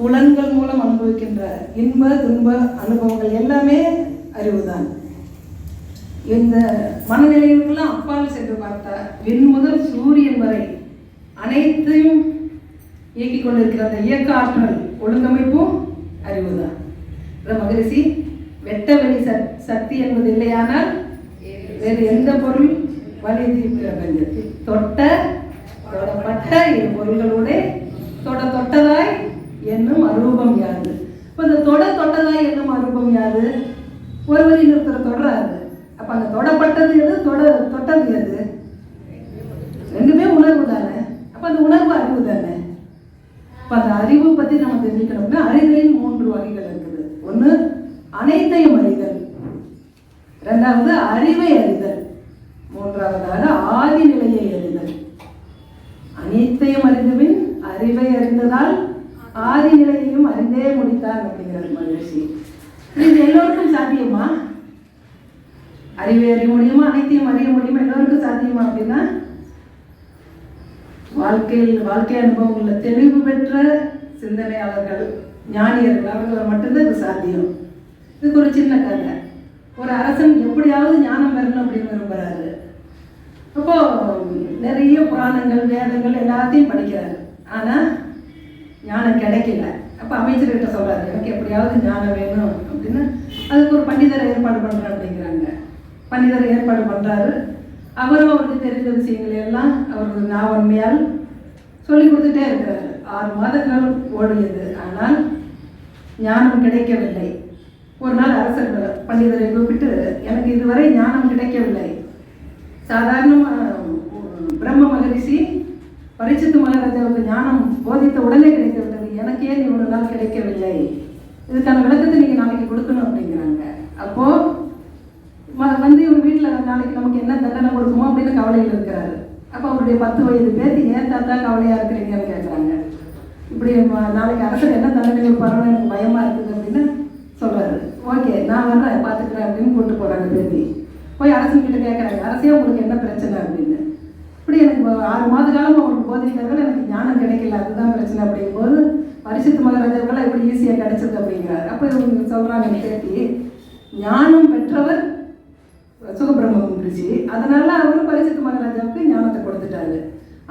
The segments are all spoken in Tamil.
புலன்கள் மூலம் அனுபவிக்கின்ற இன்ப துன்ப அனுபவங்கள் எல்லாமே அறிவுதான். இந்த மனநிலைகளுக்கெல்லாம் அப்பால் சென்று பார்த்தா விண் முதல் சூரியன் வரை அனைத்தையும் இயக்கிக் கொண்டிருக்கிற அந்த இயக்க ஆற்றல் ஒழுங்கமைப்பும் அறிவுதான். அதான் மகரிஷி வெட்ட வெளி சக்தி என்பது இல்லையானால் வேறு எந்த பொருள் வலிது தொட்ட தொடப்பட்ட இரு பொருள்களோட தொட தொட்டதாய் என்னும் அரூபம் யாது? இப்போ இந்த தொட தொட்டதா என்னும் அரூபம் யாது? ஒருவர் இன்னொருத்தர் தொடராது அப்போ அந்த தொடப்பட்டது எது? தொட தொட்டது எது? ரெண்டுமே உணர்வு தானே? அப்போ அந்த உணர்வு அறிவு தானே? இப்போ அந்த அறிவு பற்றி நம்ம தெரிஞ்சுக்கணும்னா அறிதலின் மூன்று வகைகள் இருக்குது. ஒன்று அனைத்தையும் அறிதல். ரெண்டாவது அறிவை அறிதல். மூன்றாவதாக ஆதி நிலையை அறிதல். அனைத்தையும் அறிந்தபின் அறிவை அறிந்ததால் ஆதி நிலையையும் அறிந்தே முடித்தார் அப்படிங்கிறது மகிழ்ச்சி. இது எல்லோருக்கும் சாத்தியமா? அறிவை அறிய முடியுமா? அனைத்தையும் அறிய முடியுமா? எல்லோருக்கும் சாத்தியமா அப்படின்னா வாழ்க்கையில் வாழ்க்கை அனுபவங்களில் தெளிவு பெற்ற சிந்தனையாளர்கள் ஞானியர்கள் அவர்களை மட்டும்தான் இது சாத்தியம். இதுக்கு ஒரு சின்ன கதை. ஒரு அரசன் எப்படியாவது ஞானம் பெறணும் அப்படின்னு விரும்புகிறாரு அப்போ நிறைய புராணங்கள் வேதங்கள் எல்லாத்தையும் படிக்கிறாரு. ஆனால் ஞானம் கிடைக்கல. அப்போ அமைச்சர்கிட்ட சொல்கிறாரு எனக்கு எப்படியாவது ஞானம் வேணும் அப்படின்னு. அதுக்கு ஒரு பண்டிதரை ஏற்பாடு பண்ணுறேன் அப்படிங்கிறாங்க. பண்டிதரை ஏற்பாடு பண்ணுறாரு அவரும் அவருக்கு தெரிந்த விஷயங்களை எல்லாம் அவருக்கு நாவன்மையால் சொல்லி கொடுத்துட்டே இருக்கிறாரு. ஆறு மாதங்கள் ஓடியது. ஆனால் ஞானம் கிடைக்கவில்லை. ஒரு நாள் அரசர் பண்டிதரை கூப்பிட்டு எனக்கு இதுவரை ஞானம் கிடைக்கவில்லை. சாதாரண பிரம்ம மகரிஷி பரிசுத்து மகாராஜாவுக்கு ஞானம் போதித்த உடனே கிடைக்கவில்லை. எனக்கு ஏன் இவ்வளவு நாள் கிடைக்கவில்லை. இதுக்கான விளக்கத்தை நீங்கள் நாளைக்கு கொடுக்கணும் அப்படிங்கிறாங்க. அப்போ வந்து இவர் வீட்டில் நாளைக்கு நமக்கு என்ன தண்டனை கொடுக்குமோ அப்படின்னு கவலையில் இருக்கிறாரு. அப்போ அவருடைய பத்து வயது பேத்தி ஏன் தாத்தா கவலையாக இருக்கிறீங்கன்னு கேட்குறாங்க இப்படி நாளைக்கு அரசர் என்ன தண்டனை கொடுப்பாருன்னு எனக்கு பயமாக இருக்குது அப்படின்னு சொல்கிறாரு ஓகே நான் வர்றேன் பார்த்துக்கிறேன் அப்படின்னு கூப்பிட்டு போகிறாங்க பேத்தி. போய் அரசன் கிட்ட கேட்குறாங்க அரசே உங்களுக்கு என்ன பிரச்சனை? அப்படின்னு. இப்படி எனக்கு ஆறு மாத காலம் அவருக்கு போதிக்கிறார்கள் எனக்கு ஞானம் கிடைக்கல அதுதான் பிரச்சனை அப்படிங்கும்போது பரிசுத்த மகாராஜாவுக்கெல்லாம் எப்படி ஈஸியாக கிடைச்சது அப்படிங்கிறார். அப்போ இவங்க சொல்கிறாங்க கேட்டி ஞானம் பெற்றவர் சுகபிரம்மம் இருந்துச்சு அதனால அவரும் பரிசுத்த மகாராஜாவுக்கு ஞானத்தை கொடுத்துட்டாரு.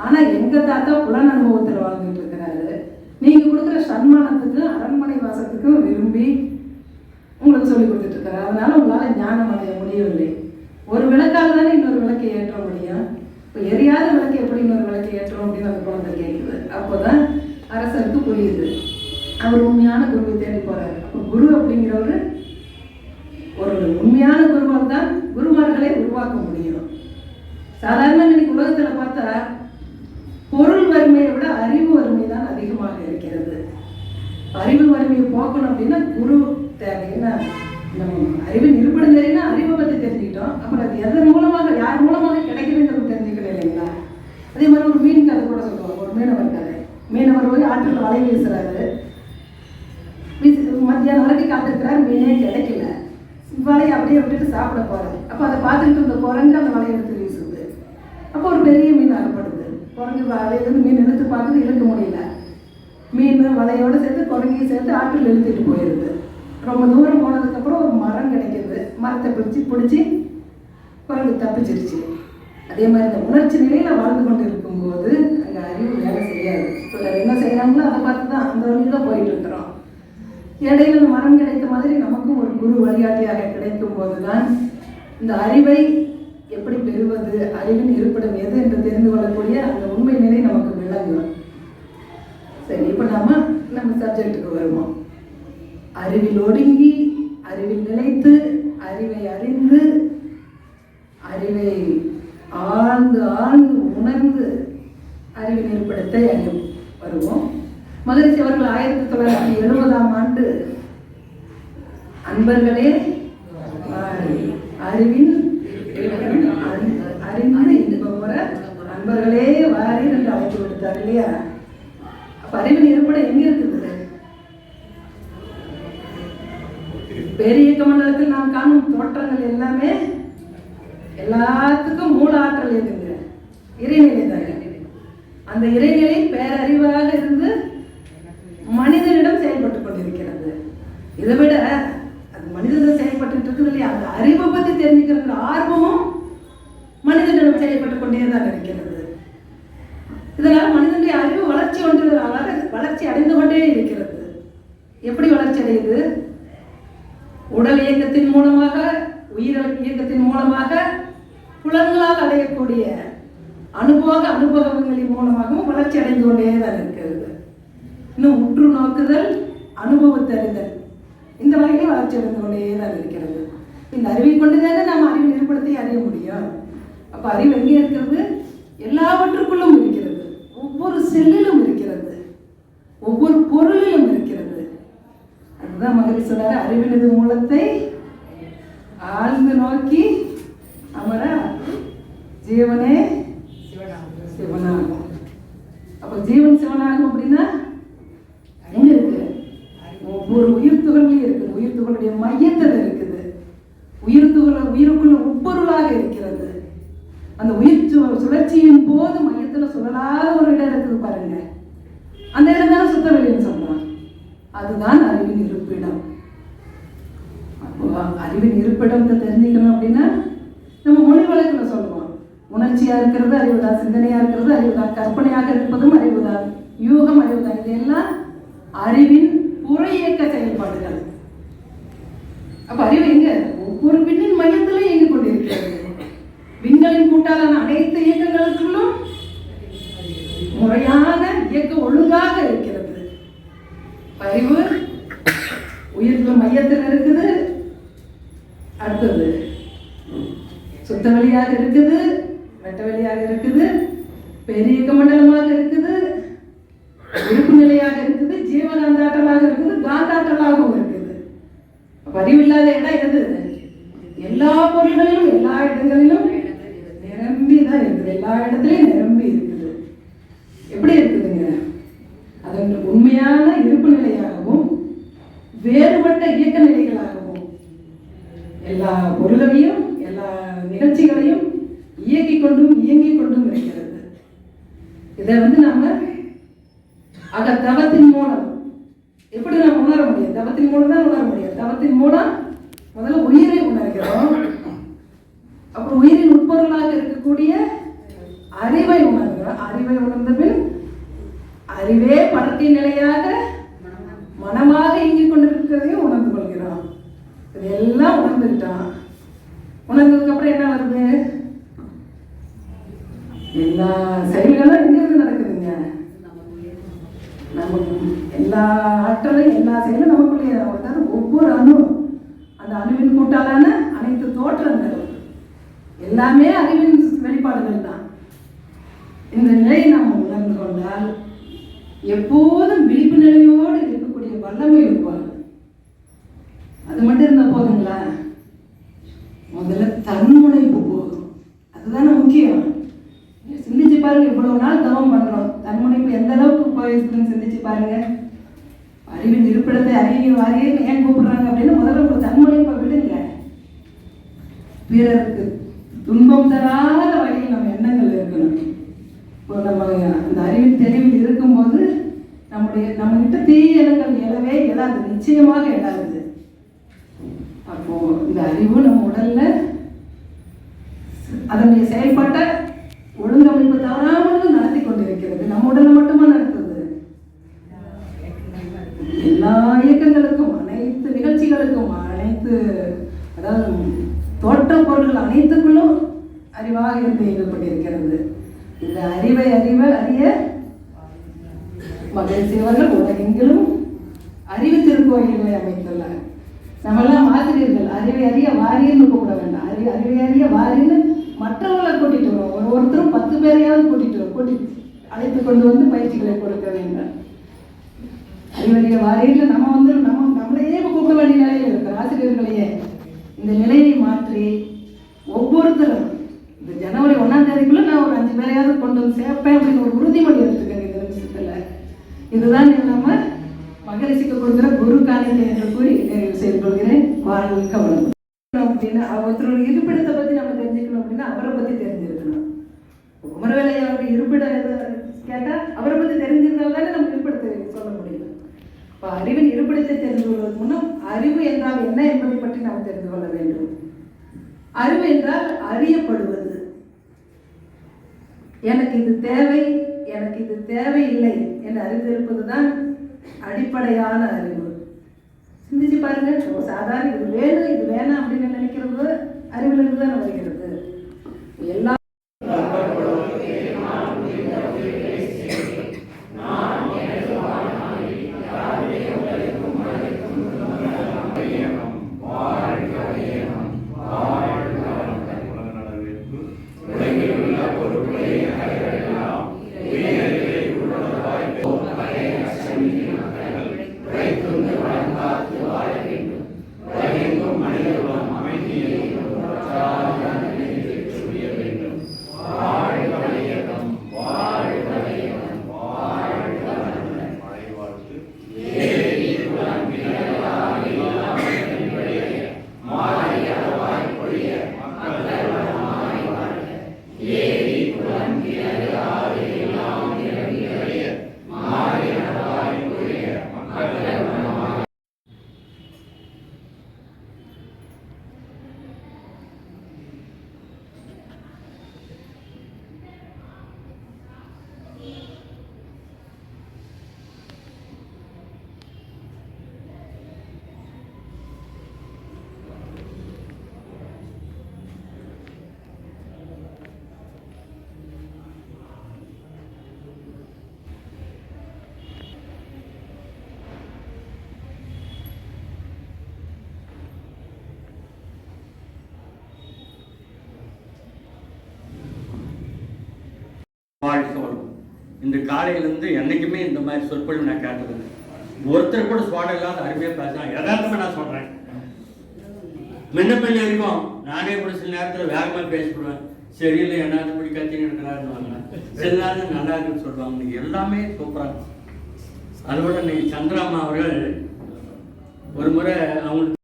ஆனால் எங்கள் தாத்தா புலன் அனுபவத்தில் வாழ்ந்துட்டு இருக்கிறாரு. நீங்கள் கொடுக்குற சன்மானத்துக்கு அரண்மனை வாசத்துக்கும் விரும்பி உங்களுக்கு சொல்லி கொடுத்துட்டு இருக்காரு. அதனால உங்களால் ஞானம் அடைய முடியவில்லை. ஒரு விளக்கால் தானே இன்னொரு விளக்கை ஏற்ற முடியும். இப்போ எரியாத விளக்கு எப்படி இன்னொரு விளக்கு ஏற்றோம் அப்படின்னு அந்த குழந்தை கேட்குது அப்போதான் அரசருக்கு புரியுது. அவர் உண்மையான குருவை தேடி போறாரு. அப்போ குரு அப்படிங்கிறவர் ஒரு உண்மையான குருவால் தான் குருமார்களை உருவாக்க முடியும். சாதாரண இன்னைக்கு உலகத்தில் பார்த்தா பொருள் வறுமையை விட அறிவு வறுமை தான் அதிகமாக இருக்கிறது. அறிவு வறுமையை போக்கணும் அப்படின்னா குரு தேவைன்னா நம்ம அறிவின் இருப்பிடம் தெரியும்னா அறிவை பற்றி தெரிஞ்சுக்கிட்டோம். அப்புறம் அது எதன் மூலமாக யார் மூலமாக கிடைக்குதுங்கிறது தெரிஞ்சுக்கல இல்லைங்களா? அதே மாதிரி ஒரு மீன் கதை கூட சொல்லுவாங்க ஒரு மீனவர் கதை. மீனவர் போய் ஆற்றில் வலை வீசுறாரு. வீசு மத்தியானம் வரைக்கும் காத்திருக்கிறாரு. மீனே கிடைக்கல. வலையை அப்படியே விட்டுட்டு சாப்பிட போறாரு. அப்போ அதை பார்த்துட்டு இந்த குரங்கு அந்த வலையை எடுத்து வீசுது. அப்போ ஒரு பெரிய மீன் அகப்படுது. குரங்கு வலையிலேருந்து மீன் இழுத்து பார்த்து இழுக்க முடியல. மீன் வலையோட சேர்த்து குரங்கையும் சேர்த்து ஆற்றில் இழுத்துட்டு போயிடுது ரொம்ப தூரம் போனதுக்கப்புறம் ஒரு மரம் கிடைக்கிறது மரத்தை பிடிச்சி பிடிச்சி குரங்கு தப்பிச்சிருச்சு. அதே மாதிரி இந்த உணர்ச்சி நிலையில் வாழ்ந்து கொண்டு இருக்கும்போது அங்கே அறிவு வேலை செய்யாது. பிறர் என்ன செய்கிறாங்களோ அதை பார்த்து தான் அந்த வழியில் தான் போயிட்டு இருக்கிறோம். இடையில மரம் கிடைத்த மாதிரி நமக்கும் ஒரு குரு வழிகாட்டியாக கிடைக்கும் போதுதான் இந்த அறிவை எப்படி பெறுவது அறிவின் இருப்பிடம் எது என்று தெரிந்து கொள்ளக்கூடிய அந்த உண்மை நிலை நமக்கு விளங்கும். சரி இப்போ நாம நம்ம சப்ஜெக்டுக்கு வருவோம். அறிவில் ஒடுங்கி அறிவில் நிலைத்து அறிவை அறிந்து அறிவை ஆழ்ந்து ஆழ்ந்து உணர்ந்து அறிவின் இருப்பிடத்தை அறியும் வருவோம். மகரிஷி அவர்கள் ஆயிரத்தி தொள்ளாயிரத்தி எழுபதாம் ஆண்டு அன்பர்களே அறிவின் இருப்பிடம் அறிந்து- அறிந்து அன்பர்களே வாரி என்று அழைப்பு விடுத்தார் இல்லையா? அப்ப அறிவின் இருப்பிடம் எங்க இருக்குது பெரிய மண்டலத்தில் நாம் காணும் தோற்றங்கள் எல்லாமே எல்லாத்துக்கும் மூல ஆற்றல் எதுங்க? இறைநிலை தாங்க அந்த இறைநிலை பேரறிவாக இருந்து மனிதனிடம் செயல்பட்டு கொண்டிருக்கிறது. இதை விட அது மனிதனிடம் செயல்பட்டு இருக்குது இல்லையா? அந்த அறிவை பற்றி தெரிஞ்சுக்கிற ஆர்வமும் மனிதனிடம் செயல்பட்டு கொண்டே தான் இருக்கிறது. இதனால் மனிதனுடைய அறிவு வளர்ச்சி ஒன்று வளர்ச்சி அடைந்து கொண்டே இருக்கிறது. எப்படி வளர்ச்சி அடையுது? உடல் இயக்கத்தின் மூலமாக உயிர் இயக்கத்தின் மூலமாக புலன்களால் அடையக்கூடிய அனுபவ அனுபவங்களின் மூலமாகவும் வளர்ச்சி அடைந்து கொண்டே தான் இருக்கிறது. இன்னும் உற்று நோக்குதல் அனுபவத்தறிதல் இந்த வகையில் வளர்ச்சி அடைந்து கொண்டே தான் இருக்கிறது. இந்த அறிவை கொண்டு தானே நாம் அறிவை ஏற்படுத்தி அறிய முடியும். அப்போ அறிவு எங்கே இருக்கிறது? எல்லாவற்றுக்கும் இருக்கிறது ஒவ்வொரு செல்லிலும் இருக்கிறது ஒவ்வொரு பொருளிலும் இருக்கிறது சொன்னாரு அறிவினது மூலத்தை ஆழ்ந்து நோக்கி அமர ஜீவனே சிவனாகும். அப்ப ஜீவன் சிவனாகும் அப்படின்னா எங்க இருக்கு? ஒவ்வொரு உயிர் துகள்லையும் இருக்குது உயிர் துகளுடைய மையத்தில் இருக்குது. உயிர் துகள உயிருக்குள்ள உட்பொருளாக இருக்கிறது. அந்த உயிர் சுழற்சியின் போது மையத்துல சுழலாத ஒரு இடம் இருக்குது பாருங்க. அந்த இடம் தானே சுத்த வெளின்னு சொல்றான் அதுதான் அறிவின் இருப்பிடம். அறிவின் இருப்பிடத்தை தெரிஞ்சுக்கணும் அப்படின்னா நம்ம மொழி வழக்கில் சொல்லுவோம். உணர்ச்சியாக இருக்கிறது அறிவுதான் சிந்தனையாக இருக்கிறது அறிவுதான் கற்பனையாக இருப்பதும் அறிவுதான் யூகம் அறிவுதான். இது எல்லாம் அறிவின் புற இயக்க செயல்பாடுகள் அப்ப அறிவு எங்க ஒவ்வொரு விண்ணின் மையத்திலும் இயங்கி கொண்டிருக்கிறது விண்களின் கூட்டாளான அனைத்து இயக்கங்களுக்குள்ளும் முறையான இயக்க ஒழுங்காக இருக்கிறது அறிவு உயிர்கள் மையத்தில் இருக்குது அடுத்தது சுத்த வெளியாக இருக்குது வெட்ட வெளியாக இருக்குது பெரிய மண்டலமாக இருக்குது இருப்பு நிலையாக இருக்குது ஜீவகாந்தாற்றலாக இருக்குது காந்தாற்றலாகவும் இருக்குது. பதிவு இல்லாத இடம் எது? எல்லா பொருள்களிலும் எல்லா இடங்களிலும் நிரம்பி தான் இருக்குது. எல்லா இடத்துலையும் நிரம்பி இருக்குது. எப்படி இருக்குதுங்க? அதன் உண்மையான இருப்பு நிலையாகவும் வேறுபட்ட இயக்க நிலைகளாகவும். எல்லா பொருளையும் எல்லா நிகழ்ச்சிகளையும் இயக்கிக் கொண்டும் இயங்கிக் கொண்டும் இருக்கிறது. இதை வந்து நம்ம ஆக தவத்தின் மூலம் எப்படி நம்ம உணர முடியும்? தவத்தின் மூலம் தான் உணர முடியும். தவத்தின் மூலம் முதல்ல உயிரை உணர்கிறோம். அப்புறம் உயிரின் உட்பொருளாக இருக்கக்கூடிய அறிவை உணர்கிறோம். அறிவை உணர்ந்த பின் அறிவே படத்தின் நிலையாக மனமாக இயங்கிக் கொண்டிருக்கிறதையும் உணர்ந்து கொள்கிறோம். இதெல்லாம் உணர்ந்துக்கிட்டோம் உணர்ந்ததுக்கு அப்புறம் என்ன வருது எல்லா செயல்களும் எங்கிருந்து நடக்குதுங்க? நமக்கு எல்லா ஆற்றலும் எல்லா செயலும் நமக்குள்ளேயே தான். ஒவ்வொரு அணு அந்த அணுவின் கூட்டாலான அனைத்து தோற்றங்கள் எல்லாமே அறிவின் வெளிப்பாடுகள் தான். இந்த நிலையை நாம் உணர்ந்து கொண்டால் எப்போதும் விழிப்பு நிலையோடு இருக்கக்கூடிய வல்லமை உருவாகும். அது மட்டும் இருந்தால் போதுங்களா? முதல்ல தன்முனைப்பு போதும் அதுதானே முக்கியம். பாருங்க இவ்வளவு நாள் தவம் பண்றோம். தன்முனைப்பு எந்த அளவுக்கு போயிருக்குன்னு சிந்திச்சு பாருங்க. அறிவின் இருப்பிடத்தை அறிவிய வாரியன்னு ஏன் கூப்பிடுறாங்க அப்படின்னு முதல்ல உங்க தன்முனைப்பை விடுங்க. பிறருக்கு துன்பம் தராத வழியில் நம்ம எண்ணங்கள் இருக்கணும். இப்போ நம்ம அந்த அறிவின் தெளிவில் இருக்கும்போது நம்முடைய நம்ம கிட்ட தீய எண்ணங்கள் எழவே எழாது நிச்சயமாக எழாது. அப்போ இந்த அறிவு நம்ம உடல்ல அதனுடைய செயல்பாட்டை ஒழுங்கமைப்பு தவறாமல் நடத்தி கொண்டிருக்கிறது நம்ம உடலை மட்டுமா நடத்துது எல்லா இயக்கங்களுக்கும் அனைத்து நிகழ்ச்சிகளுக்கும் அனைத்து அதாவது தோற்ற பொருள்கள் அனைத்துக்குள்ளும் அறிவாக இருந்து இயங்கப்பட்டிருக்கிறது இந்த அறிவை அறிய மகிழ்ச்சி அவர்கள் உலகெங்கிலும் அறிவு திருக்கோயில்களை அமைத்துள்ளார் நம்மெல்லாம் ஆசிரியர்கள் அறிவை அறிய வாரியன்னு கூப்பிட வேண்டாம். அறி அறிவை அறிய வாரின்னு மற்றவர்களை கூட்டிட்டு வரோம் ஒரு ஒருத்தரும் பத்து பேரையாவது கூட்டிட்டு வரும் கூட்டி அழைத்து கொண்டு வந்து பயிற்சிகளை கொடுக்க வேண்டும். அறிவறிய வாரியில் நம்ம வந்து நம்ம நம்மளையே கூப்பிட வேண்டிய நிலையில் இருக்கிற ஆசிரியர்களையே இந்த நிலையை மாற்றி ஒவ்வொருத்தரும் இந்த ஜனவரி ஒன்றாம் தேதிக்குள்ள நான் ஒரு அஞ்சு பேரையாவது கொடுப்பேன் அப்படின்னு ஒரு உறுதிமொழி எடுத்துக்கங்க இந்த நிமிஷத்துல இதுதான் நம்ம மகரிசிக்கு கொடுக்குற குரு காணிக்கை என்று கூறி நிறைவு செய்து கொள்கிறேன். வாழ்க வளம் அப்படின்னா ஒருத்தரோட இருப்பிடத்தை பத்தி நம்ம தெரிஞ்சுக்கணும் அப்படின்னா அவரை பத்தி தெரிஞ்சிருக்கணும். குமரவேலை அவர் இருப்பிடம் எது கேட்டா அவரை பத்தி தெரிஞ்சிருந்தால் தானே நம்ம இருப்பிடத்தை சொல்ல முடியும். இப்போ அறிவின் இருப்பிடத்தை தெரிந்து கொள்வதற்கு முன்னும் அறிவு என்றால் என்ன என்பதை பற்றி நாம் தெரிந்து கொள்ள வேண்டும். அறிவு என்றால் அறியப்படுவது. எனக்கு இது தேவை எனக்கு இது தேவையில்லை என்று அறிந்திருப்பது தான் அடிப்படையான அறிவு. சிந்திச்சு பாருங்க சாதாரண இது வேணும் இது வேணாம் அப்படின்னு நினைக்கிறது அறிவிலிருந்து தான் வாழ்க வளம் இந்த காலையிலேருந்து என்றைக்குமே இந்த மாதிரி சொற்பொழிவு நான் கேட்டதில்லை. ஒருத்தர் கூட சுவாடம் இல்லாத அருமையாக பேசுகிறான் யதார்த்தமாக நான் சொல்கிறேன் முன்ன பின்ன இருக்கும். நானே கூட சில நேரத்தில் வேகமாக பேசிவிடுவேன். சரியில்லை என்ன இப்படி கத்தி நடக்கிறாருன்னு சில நேரம் நல்லா இருக்குன்னு சொல்லுவாங்க. இன்னைக்கு எல்லாமே சூப்பராக அதோட இன்னைக்கு சந்திராமா அவர்கள் ஒரு முறை அவங்களுக்கு